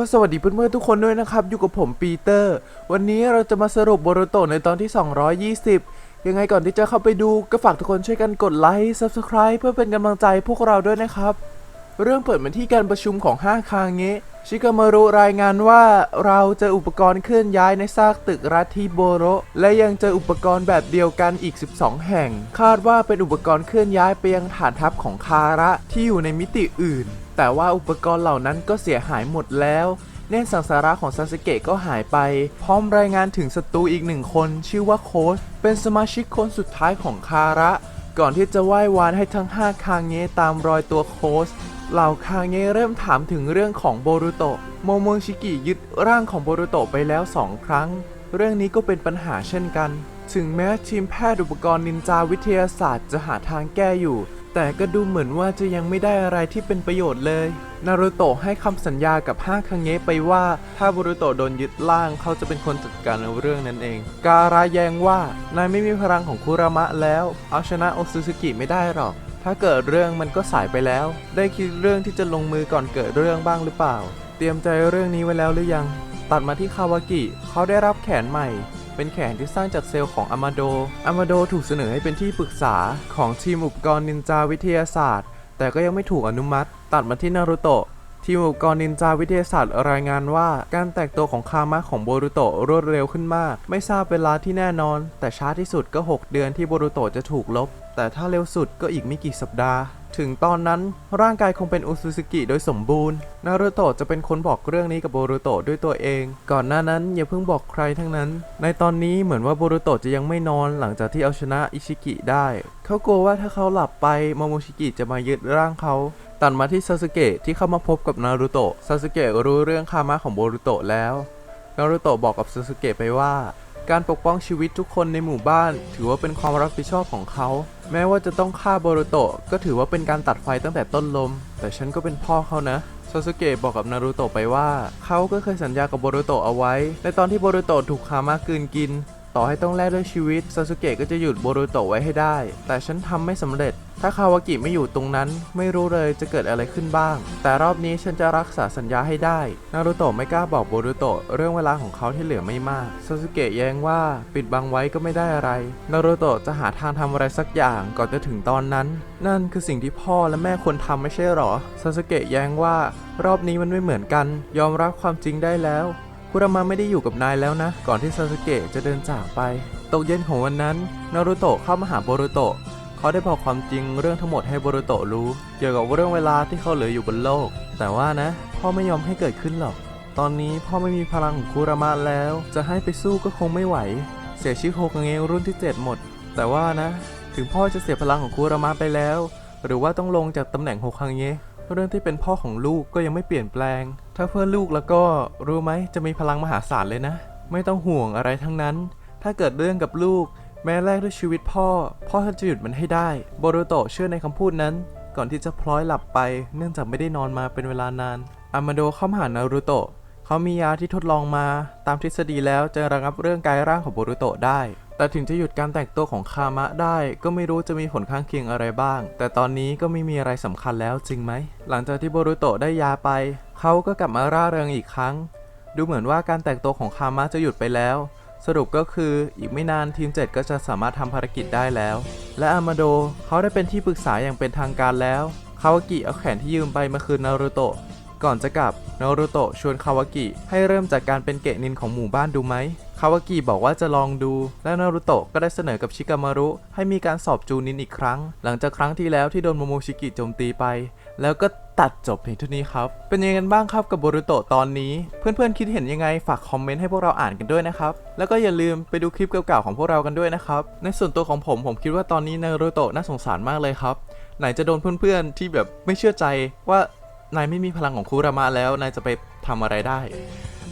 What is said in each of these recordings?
ก็สวัสดีเพื่อนๆทุกคนด้วยนะครับ อยู่กับผมปีเตอร์ วันนี้เราจะมาสรุปโบโรโตในตอนที่ 220 ยังไงก่อนที่จะเข้าไปดูก็ฝากทุกคนช่วยกันกดไลค์ Subscribe เพื่อเป็นกำลังใจพวกเราด้วยนะครับ เรื่องเปิดมาที่การประชุมของห้าคางเงะชิกามารุรายงานว่าเราเจออุปกรณ์เคลื่อนย้ายในซากตึกรัฐที่โบโร และยังเจออุปกรณ์แบบเดียวกันอีก 12 แห่ง คาดว่าเป็นอุปกรณ์เคลื่อนย้ายไปยังฐานทัพของคาระที่อยู่ในมิติอื่น แต่ว่าอุปกรณ์เหล่านั้นก็เสียหายหมดแล้วเน่นสังสาระของซาสึเกะก็หายไป พร้อมรายงานถึงศัตรูอีกหนึ่งคนชื่อว่าโคชเป็นสมาชิกคนสุดท้ายของคาระ ก่อนที่จะไหว้วานให้ทั้ง 5 คางเงตามรอยตัวโคชเหล่าคางเงเริ่มถามถึงเรื่องของโบรุโตะโมโมชิกิยึดร่างของโบรุโตะไปแล้ว 2 ครั้ง เรื่องนี้ก็เป็นปัญหาเช่นกัน ถึงแม้ทีมแพทย์อุปกรณ์นินจาวิทยาศาสตร์จะหาทางแก้อยู่ แต่ก็ดูเหมือนว่าจะยังไม่ได้อะไรที่เป็นประโยชน์เลย นารูโตะให้คำสัญญากับห้าคังเงะไปว่า ถ้าบุรุโตะโดนยึดล่างเขาจะเป็นคนจัดการเรื่องนั้นเอง การาแยงว่านายไม่มีพลังของคุรามะแล้ว เอาชนะโอซูซูกิไม่ได้หรอก ถ้าเกิดเรื่องมันก็สายไปแล้ว ได้คิดเรื่องที่จะลงมือก่อนเกิดเรื่องบ้างหรือเปล่า เตรียมใจเรื่องนี้ไว้แล้วหรือยัง ตัดมาที่คาวากิ เขาได้รับแขนใหม่ เป็นแขนที่สร้างจากเซลล์ของอามาโด อามาโดถูกเสนอให้เป็นที่ปรึกษาของทีมอุปกรณ์นินจาวิทยาศาสตร์ แต่ก็ยังไม่ถูกอนุมัติ ตัดมาที่นารูโตะทีมอุปกรณ์นินจาวิทยาศาสตร์รายงานว่า การแตกตัวของคามะของโบรุโตะรวดเร็วขึ้นมาก ไม่ทราบเวลาที่แน่นอน แต่ช้าที่สุดก็ 6 เดือนที่โบรุโตะจะถูกลบ แต่ถ้าเร็วสุดก็อีกไม่กี่สัปดาห์ ถึงตอนนั้นร่างกายคงเป็นอุซุสกิโดยสมบูรณ์ นารูโตะจะเป็นคนบอกเรื่องนี้กับโบรุโตะด้วยตัวเอง ก่อนหน้านั้นอย่าเพิ่งบอกใครทั้งนั้น ในตอนนี้เหมือนว่าโบรุโตะจะยังไม่นอนหลังจากที่เอาชนะอิชิกิได้ เขากลัวว่าถ้าเขาหลับไปโมโมชิกิจะมายึดร่างเขาตัดมาที่ซาสึเกะที่เข้ามาพบกับนารูโตะ ซาสึเกะรู้เรื่องคามะของโบรุโตะแล้ว นารูโตะบอกกับซาสึเกะไปว่า การปกป้องชีวิตทุกคนในหมู่บ้าน ถือว่าเป็นความรับผิดชอบของเขา แม้ว่าจะต้องฆ่าโบรุโตะก็ถือว่าเป็นการตัดไฟตั้งแต่ต้นลม แต่ฉันก็เป็นพ่อเขานะซาสึเกะบอกกับนารูโตะไปว่า เขาก็เคยสัญญากับโบรุโตะเอาไว้ ในตอนที่โบรุโตะถูกคามะกืนกิน ต่อให้ต้องแลกด้วยชีวิตซาสึเกะก็จะหยุดโบรุโตะไว้ให้ได้ แต่ฉันทำไม่สำเร็จ ถ้าคาวากิไม่อยู่ตรงนั้นไม่รู้เลยจะเกิดอะไรขึ้นบ้าง แต่รอบนี้ฉันจะรักษาสัญญาให้ได้นารูโตะไม่กล้าบอกโบรุโตะเรื่องเวลาของเขาที่เหลือไม่มากซาสึเกะแย้งว่าปิดบังไว้ก็ไม่ได้อะไรนารูโตะจะหาทางทำอะไรสักอย่างก่อนจะถึงตอนนั้น นั่นคือสิ่งที่พ่อและแม่ควรทำไม่ใช่หรอซาสึเกะแย้งว่ารอบนี้มันไม่เหมือนกัน ยอมรับความจริงได้แล้ว คุรามาไม่ได้อยู่กับนายแล้วนะ ก่อนที่ซาสึเกะจะเดินจากไป ตกเย็นของวันนั้น นารูโตะเข้ามาหาโบรุโตะเขาได้บอกความจริงเรื่องทั้งหมดให้โบรุโตะรู้ เกี่ยวกับเรื่องเวลาที่เขาเหลืออยู่บนโลก แต่ว่านะ พ่อไม่ยอมให้เกิดขึ้นหรอก ตอนนี้พ่อไม่มีพลังของคุรามาแล้ว จะให้ไปสู้ก็คงไม่ไหว เสียชื่อโฮกังเงรุ่นที่ 7 หมด แต่ว่านะ ถึงพ่อจะเสียพลังของคุรามาไปแล้ว หรือว่าต้องลงจากตำแหน่งโฮคังเงะ เรื่องที่เป็นพ่อของลูกก็ยังไม่เปลี่ยนแปลง ถ้าเพื่อลูกแล้วก็รู้ไหมจะมีพลังมหาศาลเลยนะ ไม่ต้องห่วงอะไรทั้งนั้น ถ้าเกิดเรื่องกับลูก แม้แลกด้วยชีวิตพ่อ พ่อจะหยุดมันให้ได้โบรุโตเชื่อในคำพูดนั้น ก่อนที่จะพลอยหลับไป เนื่องจากไม่ได้นอนมาเป็นเวลานานอามาโดเข้ามาหานารูโตะเขามียาที่ทดลองมา ตามทฤษฎีแล้วจะระงับเรื่องกายร่างของโบรุโตะได้ แต่ถึงจะหยุดการแตกตัวของคามะได้ก็ไม่รู้จะมีผลข้างเคียงอะไรบ้าง แต่ตอนนี้ก็ไม่มีอะไรสำคัญแล้วจริงไหม หลังจากที่โบรุโตะได้ยาไป เขาก็กลับมาร่าเริงอีกครั้ง ดูเหมือนว่าการแตกตัวของคามะจะหยุดไปแล้ว สรุปก็คืออีกไม่นานทีม 7 ก็จะสามารถทำภารกิจได้แล้ว และอามาโดเขาได้เป็นที่ปรึกษาอย่างเป็นทางการแล้วคาวากิเอาแขนที่ยืมไปมาคืนนารูโตะก่อนจะกลับนารูโตะชวนคาวากิให้เริ่มจากการเป็นเกะนินของหมู่บ้านดูไหม คาวากิบอกว่าจะลองดู และนารูโตะก็ได้เสนอกับชิกามารุ ให้มีการสอบจูนินอีกครั้ง หลังจากครั้งที่แล้วที่โดนโมโมชิกิโจมตีไป แล้วก็ตัดจบเพียงเท่านี้ครับ เป็นยังไงกันบ้างครับกับโบรุโตะตอนนี้ เพื่อนๆคิดเห็นยังไงฝากคอมเมนต์ให้พวกเราอ่านกันด้วยนะครับ แล้วก็อย่าลืมไปดูคลิปเก่าๆของพวกเรากันด้วยนะครับ ในส่วนตัวของผมผมคิดว่าตอนนี้นารูโตะน่าสงสารมากเลยครับ ไหนจะโดนเพื่อนๆที่แบบไม่เชื่อใจว่านายไม่มีพลังของคุรามะแล้วนายจะไปทำอะไรได้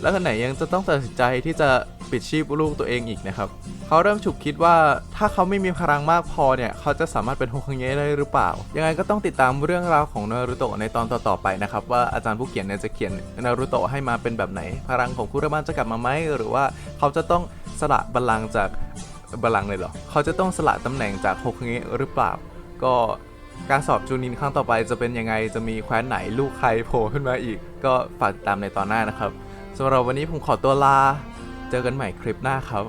แล้ะขณะยังจะต้องตัดสินใจที่จะปิดชีพลูกตัวเองอีกนะครับ เขาเริ่มฉุกคิดว่าถ้าเขาไม่มีพลังมากพอเนี่ย เขาจะสามารถเป็นฮงคังเยได้หรือเปล่า ยังไงก็ต้องติดตามเรื่องราวของนารุโตะในตอนต่อๆไปนะครับ ว่าอาจารย์ผู้เขียนเนี่ยจะเขียนนารุโตะให้มาเป็นแบบไหน พลังของคุรามานจะกลับมาไหมหรือว่าเขาจะต้องสละบัลลังจากบัลลังเลยเหรอเขาจะต้องสละตำแหน่งจากฮงคังเยหรือเปล่า ก็การสอบจูนินครั้งต่อไปจะเป็นยังไงจะมีแคว้นไหนลูกใครโผล่ขึ้นมาอีก ก็ฝากตามในตอนหน้านะครับ สำหรับวันนี้ผมขอตัวลา เจอกันใหม่คลิปหน้าครับ